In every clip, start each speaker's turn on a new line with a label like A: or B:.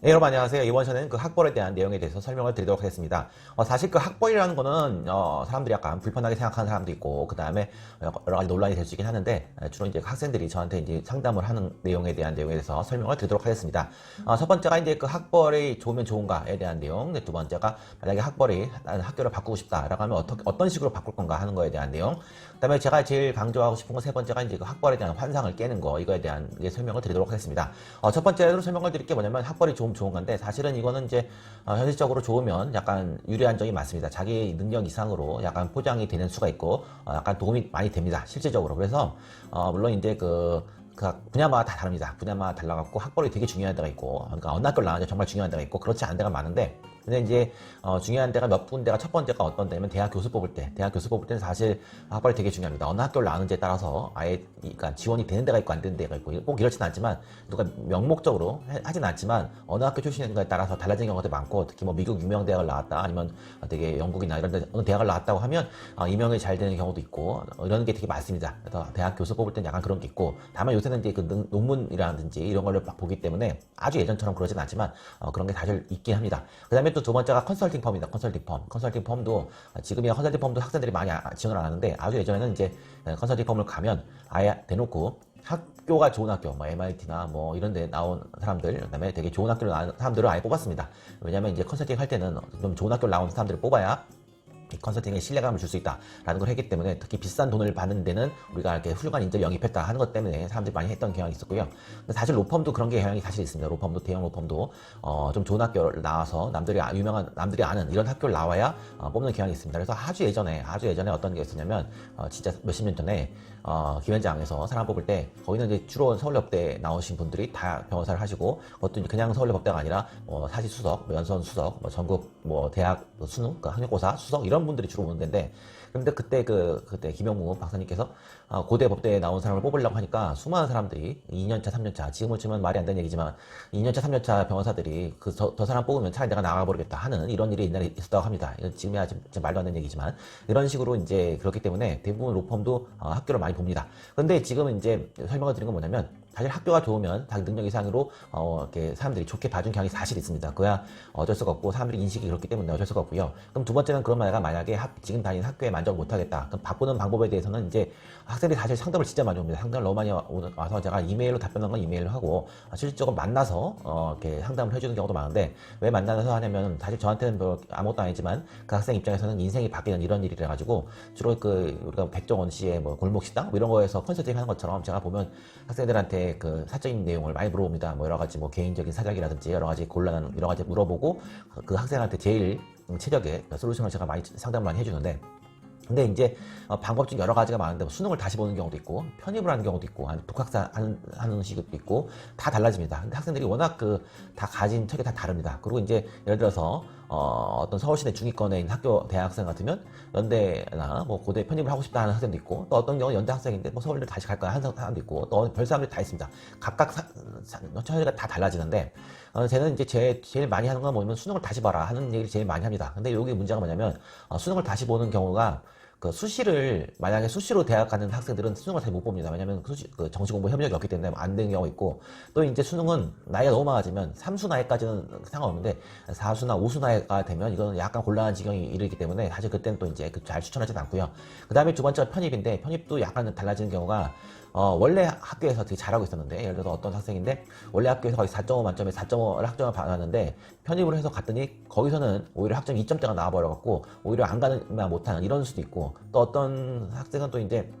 A: 네, 여러분 안녕하세요. 이번 시간에는 그 학벌에 대한 내용에 대해서 설명을 드리도록 하겠습니다. 어, 사실 그 학벌이라는 거는 어, 사람들이 약간 불편하게 생각하는 사람도 있고 그 다음에 여러 가지 논란이 될 수 있긴 하는데 에, 주로 이제 학생들이 저한테 이제 상담을 하는 내용에 대한 내용에 대해서 설명을 드리도록 하겠습니다. 어, 첫 번째가 이제 그 학벌이 좋으면 좋은가에 대한 내용, 네, 두 번째가 만약에 학벌이 나는 학교를 바꾸고 싶다라고 하면 어떻게 어떤 식으로 바꿀 건가 하는 거에 대한 내용. 그다음에 제가 제일 강조하고 싶은 건 세 번째가 이제 그 학벌에 대한 환상을 깨는 거 이거에 대한 설명을 드리도록 하겠습니다. 어, 첫 번째로 설명을 드릴 게 뭐냐면 학벌이 좋 으면 좋은 건데 사실은 이거는 이제 어, 현실적으로 좋으면 약간 유리한 점이 많습니다. 자기 능력 이상으로 약간 포장이 되는 수가 있고 어, 약간 도움이 많이 됩니다. 실질적으로 그래서 어, 물론 이제 그그 분야마다 다 다릅니다. 분야마다 달라갖고 학벌이 되게 중요한 데가 있고, 그러니까 어느 학교를 나와야 정말 중요한 데가 있고, 그렇지 않은 데가 많은데, 근데 이제 어, 중요한 데가 몇 군데가 첫 번째가 어떤 데면 대학 교수 뽑을 때, 대학 교수 뽑을 때는 사실 학벌이 되게 중요합니다. 어느 학교를 나오는지에 따라서 아예 이- 그러니까 지원이 되는 데가 있고 안 되는 데가 있고, 꼭 이렇지는 않지만 누가 명목적으로 해- 하진 않지만 어느 학교 출신인가에 따라서 달라지는 경우가 많고, 특히 뭐 미국 유명 대학을 나왔다, 아니면 되게 영국이나 이런 데 어느 대학을 나왔다고 하면 어, 임용이 잘 되는 경우도 있고 어, 이런 게 되게 많습니다. 그래서 대학 교수 뽑을 때는 약간 그런 게 있고, 다만 요새는 이제 그 능- 논문이라든지 이런 걸로 막 보기 때문에 아주 예전처럼 그러진 않지만 어, 그런 게 사실 있긴 합니다. 그 다음에 또두 번째가 컨설팅 펌입니다. 컨설팅 펌. 컨설팅 펌도 아, 지금이야 컨설팅 펌도 학생들이 많이 아- 지원을 안 하는데 아주 예전에는 이제 에, 컨설팅 펌을 가면 아예 대놓고 학교가 좋은 학교, 뭐 MIT나 뭐 이런 데 나온 사람들, 그 다음에 되게 좋은 학교를 나온 사람들을 아예 뽑았습니다. 왜냐면 이제 컨설팅 할 때는 좀 좋은 학교를 나온 사람들을 뽑아야 이 컨설팅에 신뢰감을 줄 수 있다라는 걸 했기 때문에 특히 비싼 돈을 받는 데는 우리가 이렇게 훌륭한 인재를 영입했다 하는 것 때문에 사람들이 많이 했던 경향이 있었고요. 사실 로펌도 그런 게 경향이 사실 있습니다. 로펌도 대형 로펌도 어, 좀 좋은 학교를 나와서 남들이 아- 유명한 남들이 아는 이런 학교를 나와야 어, 뽑는 경향이 있습니다. 그래서 아주 예전에 아주 예전에 어떤 게 있었냐면 어, 진짜 몇십 년 전에 어, 기현장에서 사람 뽑을 때 거기는 이제 주로 서울여대 나오신 분들이 다 변호사를 하시고 그것도 그냥 서울여대가 아니라 뭐 사시 수석, 뭐 연수원 수석, 뭐 전국 뭐 대학 뭐 수능, 그러니까 학력고사 수석 이런 분들이 주로 오는 데인데 근데 그때 그 그때 김영무 박사님께서 어, 고대 법대에 나온 사람을 뽑으려고 하니까 수많은 사람들이 2년차, 3년차 지금을 치면 말이 안 되는 얘기지만 2년차, 3년차 변호사들이 그저 사람 뽑으면 차라리 내가 나가버리겠다 하는 이런 일이 옛날에 있었다고 합니다. 이건 지금이야 지금 말도 안 되는 얘기지만 이런 식으로 이제 그렇기 때문에 대부분 로펌도 어, 학교를 많이 봅니다. 그런데 지금 이제 설명을 드린 건 뭐냐면 사실 학교가 좋으면 자기 능력 이상으로 어, 이렇게 사람들이 좋게 봐준 경향이 사실 있습니다. 그야 어쩔 수가 없고 사람들이 인식이 그렇기 때문에 어쩔 수가 없고요. 그럼 두 번째는 그런 말가 만약에 학- 지금 다니는 학교에 만족을 못하겠다. 그럼 바꾸는 방법에 대해서는 이제 학생들이 사실 상담을 진짜 많이 옵니다. 상담을 너무 많이 와서 제가 이메일로 답변한 건 이메일로 하고 아, 실질적으로 만나서 어, 이렇게 상담을 해주는 경우도 많은데 왜 만나서 하냐면 사실 저한테는 뭐 아무것도 아니지만 그 학생 입장에서는 인생이 바뀌는 이런 일이라 가지고 주로 그 우리가 백종원 씨의 뭐 골목식당 뭐 이런 거에서 컨설팅 하는 것처럼 제가 보면 학생들한테 그 사적인 내용을 많이 물어봅니다. 뭐 여러 가지 뭐 개인적인 사정이라든지 여러 가지 곤란한 여러 가지 물어보고 그- 그 학생한테 제일 최적의 솔루션을 제가 많이 상담을 많이 해주는데 근데 이제 어, 방법 중 여러 가지가 많은데 뭐 수능을 다시 보는 경우도 있고 편입을 하는 경우도 있고 독학사 하는, 하는 식도 있고 다 달라집니다. 근데 학생들이 워낙 그 다 가진 척이 다 다릅니다. 그리고 이제 예를 들어서 어, 어떤 서울시내 중위권에 있는 학교 대학생 같으면 연대나 뭐 고대 편입을 하고 싶다 하는 학생도 있고 또 어떤 경우 는 연대 학생인데 뭐 서울대 다시 갈 거야 하는 사람도 있고 또 별 사람들이 다 있습니다. 각각 사, 사, 처지가 다 달라지는데 어, 저는 이제 제, 제일 많이 하는 건 뭐냐면 수능을 다시 봐라 하는 얘기를 제일 많이 합니다. 근데 여기 문제가 뭐냐면 어, 수능을 다시 보는 경우가 그 수시를 만약에 수시로 대학 가는 학생들은 수능을 잘 못 봅니다. 왜냐하면 수시, 그 정시 공부 협력이 없기 때문에 안 되는 경우가 있고 또 이제 수능은 나이가 너무 많아지면 3수 나이까지는 상관없는데 4수나 5수 나이가 되면 이거는 약간 곤란한 지경이 이르기 때문에 사실 그때는 또 이제 그잘 추천하지는 않고요. 그 다음에 두 번째가 편입인데 편입도 약간 달라지는 경우가 어, 원래 학교에서 되게 잘하고 있었는데, 예를 들어서 어떤 학생인데, 원래 학교에서 거의 4.5 만점에 4.5를 학점을 받았는데, 편입을 해서 갔더니, 거기서는 오히려 학점 2점대가 나와버려갖고, 오히려 안 가는, 못하는 이런 수도 있고, 또 어떤 학생은 또 이제,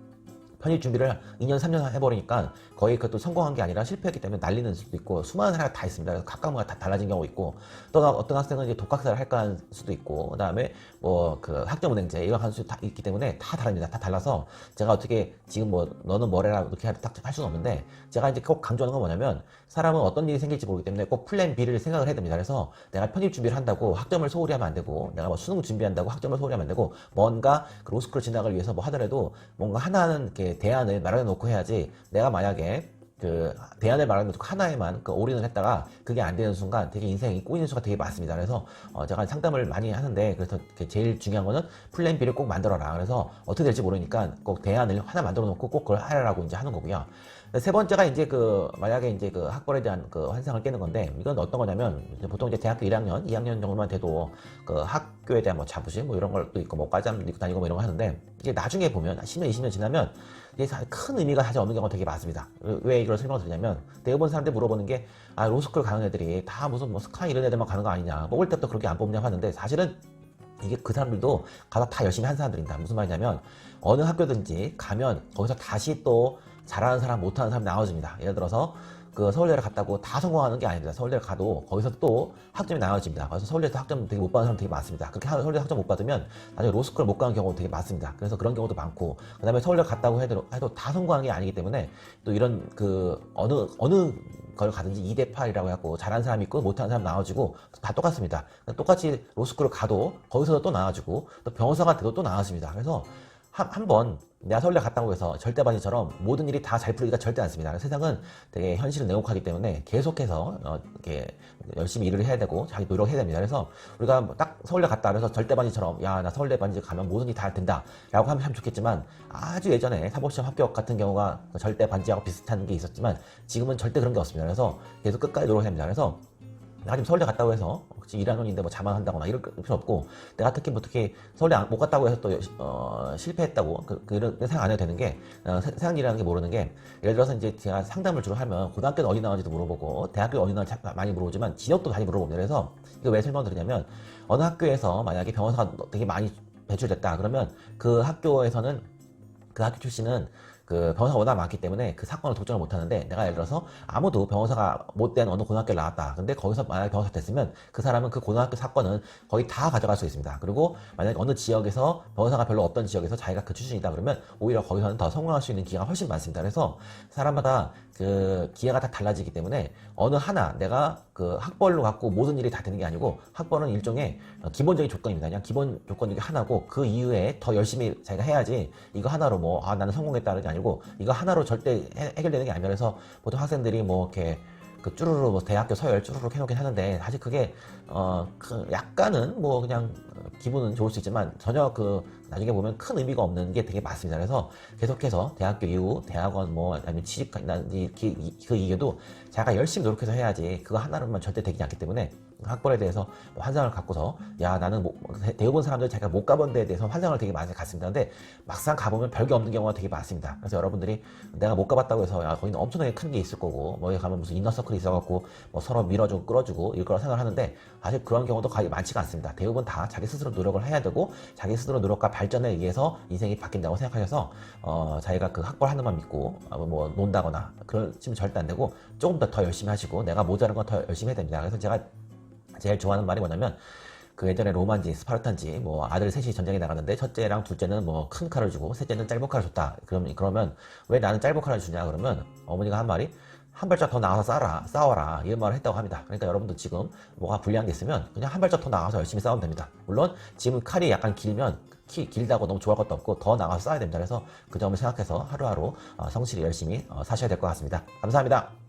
A: 편입 준비를 2년, 3년 해버리니까 거의 그것도 성공한 게 아니라 실패했기 때문에 날리는 수도 있고 수많은 사람이 다 있습니다. 각각마다 다 달라진 경우 있고 또 어떤 학생은 이제 독학사를 할까 할 수도 있고 그다음에 뭐 그 학점은행제 이런 한 수 다 있기 때문에 다 다릅니다. 다 달라서 제가 어떻게 지금 뭐 너는 뭐래라 이렇게 딱할 수는 없는데 제가 이제 꼭 강조하는 건 뭐냐면 사람은 어떤 일이 생길지 모르기 때문에 꼭 플랜 B를 생각을 해야 됩니다. 그래서 내가 편입 준비를 한다고 학점을 소홀히 하면 안 되고 내가 뭐 수능 준비한다고 학점을 소홀히 하면 안 되고 뭔가 그 로스쿨 진학을 위해서 뭐 하더라도 뭔가 하나는 이렇게 대안을 마련해 놓고 해야지 내가 만약에 그 대안을 마련해 놓고 하나에만 그 올인을 했다가 그게 안 되는 순간 되게 인생이 꼬이는 수가 되게 많습니다. 그래서 어 제가 상담을 많이 하는데 그래서 제일 중요한 거는 플랜 B를 꼭 만들어라. 그래서 어떻게 될지 모르니까 꼭 대안을 하나 만들어 놓고 꼭 그걸 하라고 이제 하는 거고요. 세 번째가 이제 그 만약에 이제 그 학벌에 대한 그 환상을 깨는 건데 이건 어떤 거냐면 이제 보통 이제 대학교 1학년, 2학년 정도만 돼도 그 학교에 대한 뭐 자부심 뭐 이런 것도 있고 뭐 과잠 입고 다니고 뭐 이런 거 하는데 이게 나중에 보면 10년, 20년 지나면 이게 사- 큰 의미가 사실 없는 경우가 되게 많습니다. 왜 이걸 설명을 드리냐면 대부분 사람들이 물어보는 게 아, 로스쿨 가는 애들이 다 무슨 뭐 스카 이런 애들만 가는 거 아니냐. 뽑을 때부터 그렇게 안 뽑냐 하는데 사실은 이게 그 사람들도 가서 다 열심히 한 사람들입니다. 무슨 말이냐면 어느 학교든지 가면 거기서 다시 또 잘하는 사람 못하는 사람 나눠집니다. 예를 들어서 그 서울대를 갔다고 다 성공하는 게 아닙니다. 서울대를 가도 거기서 또 학점이 나눠집니다. 그래서 서울대에서 학점 되게 못 받는 사람 되게 많습니다. 그렇게 하- 서울대 학점 못 받으면 나중에 로스쿨 못 가는 경우도 되게 많습니다. 그래서 그런 경우도 많고 그다음에 서울대 갔다고 해도, 해도 다 성공하는 게 아니기 때문에 또 이런 그 어느 어느 걸 가든지 2대 8이라고 해갖고 잘하는 사람 있고 못하는 사람 나눠지고 다 똑같습니다. 똑같이 로스쿨을 가도 거기서도 또 나눠지고 또 병원사 같은 것도 나눠집니다. 그래서 한번 내가 서울대 갔다고 해서 절대반이처럼 모든 일이 다 잘 풀리기가 절대 않습니다. 세상은 되게 현실은 냉혹하기 때문에 계속해서 어, 이렇게 열심히 일을 해야 되고 자기 노력해야 됩니다. 그래서 우리가 뭐딱 서울대 갔다 그래서 절대반이처럼 야 나 서울대 반지 가면 모든 일이 다 된다라고 하면 참 좋겠지만 아주 예전에 사법시험 합격 같은 경우가 절대 반지하고 비슷한 게 있었지만 지금은 절대 그런 게 없습니다. 그래서 계속 끝까지 노력해야 됩니다. 그래서 내가 지금 서울대 갔다고 해서 혹시 1학년인데 뭐 자만한다거나 이럴 필요 없고 내가 특히 뭐 특히 서울대 안- 못 갔다고 해서 또 어, 실패했다고 그, 그런 생각 안 해도 되는 게 어, 일이라는 게 모르는 게 예를 들어서 이제 제가 상담을 주로 하면 고등학교는 어디 나왔는지도 물어보고 대학교 어디 나왔는지 많이 물어보지만 진역도 많이 물어봅니다. 그래서 이거 왜 설명드리냐면 어느 학교에서 만약에 병원사가 되게 많이 배출됐다 그러면 그 학교에서는 그 학교 출신은 그 변호사가 워낙 많기 때문에 그 사건을 독점을 못 하는데 내가 예를 들어서 아무도 변호사가 못된 어느 고등학교를 나왔다. 근데 거기서 만약에 변호사 됐으면 그 사람은 그 고등학교 사건은 거의 다 가져갈 수 있습니다. 그리고 만약에 어느 지역에서 변호사가 별로 없던 지역에서 자기가 그 출신이다 그러면 오히려 거기서는 더 성공할 수 있는 기회가 훨씬 많습니다. 그래서 사람마다 그 기회가 다 달라지기 때문에 어느 하나 내가 그 학벌로 갖고 모든 일이 다 되는 게 아니고 학벌은 일종의 어, 기본적인 조건입니다. 그냥 기본 조건 중에 하나고 그 이후에 더 열심히 자기가 해야지 이거 하나로 뭐 아 나는 게 아니고 이거 하나로 절대 해, 해결되는 게 아니라 그래서 보통 학생들이 뭐 이렇게 그 쭈루루 뭐 대학교 서열 쭈루루 해놓긴 하는데 사실 그게 어 그 약간은 뭐 그냥 어, 기분은 좋을 수 있지만 전혀 그 나중에 보면 큰 의미가 없는 게 되게 많습니다. 그래서 계속해서 대학교 이후 대학원 뭐 아니면 이- 그 이유도 자기가 열심히 노력해서 해야지 그거 하나로만 절대 되지 않기 때문에 학벌에 대해서 뭐 환상을 갖고서 야 나는 뭐, 대- 대부분 사람들이 자기가 못 가본 데에 대해서 환상을 되게 많이 갖습니다. 근데 막상 가보면 별게 없는 경우가 되게 많습니다. 그래서 여러분들이 내가 못 가봤다고 해서 야 거기는 엄청나게 큰 게 있을 거고 뭐 여기 가면 무슨 이너서클이 있어갖고 뭐 서로 밀어주고 끌어주고 이럴 거라 생각을 하는데 사실 그런 경우도 거의 많지가 않습니다. 대부분 다 자기 스스로 노력을 해야 되고 자기 스스로 노력과 발전에 의해서 인생이 바뀐다고 생각하셔서 어, 자기가 그 학벌 하나만 믿고 어, 뭐 논다거나 그러시면 절대 안 되고 조금 더 더 열심히 하시고 내가 모자란 건 더 열심히 해야 됩니다. 그래서 제가 제일 좋아하는 말이 뭐냐면 그 예전에 로마인지 스파르타인지 뭐 아들 셋이 전쟁에 나갔는데 첫째랑 둘째는 뭐 큰 칼을 주고 셋째는 짧은 칼을 줬다. 그럼 그러면 왜 나는 짧은 칼을 주냐 그러면 어머니가 한 말이 한 발짝 더 나가서 싸라 싸워라 이런 말을 했다고 합니다. 그러니까 여러분도 지금 뭐가 불리한 게 있으면 그냥 한 발짝 더 나가서 열심히 싸우면 됩니다. 물론 지금 칼이 약간 길면 키 길다고 너무 좋아할 것도 없고 더 나가서 싸야 됩니다. 그래서 그 점을 생각해서 하루하루 어, 성실히 열심히 어, 사셔야 될 것 같습니다. 감사합니다.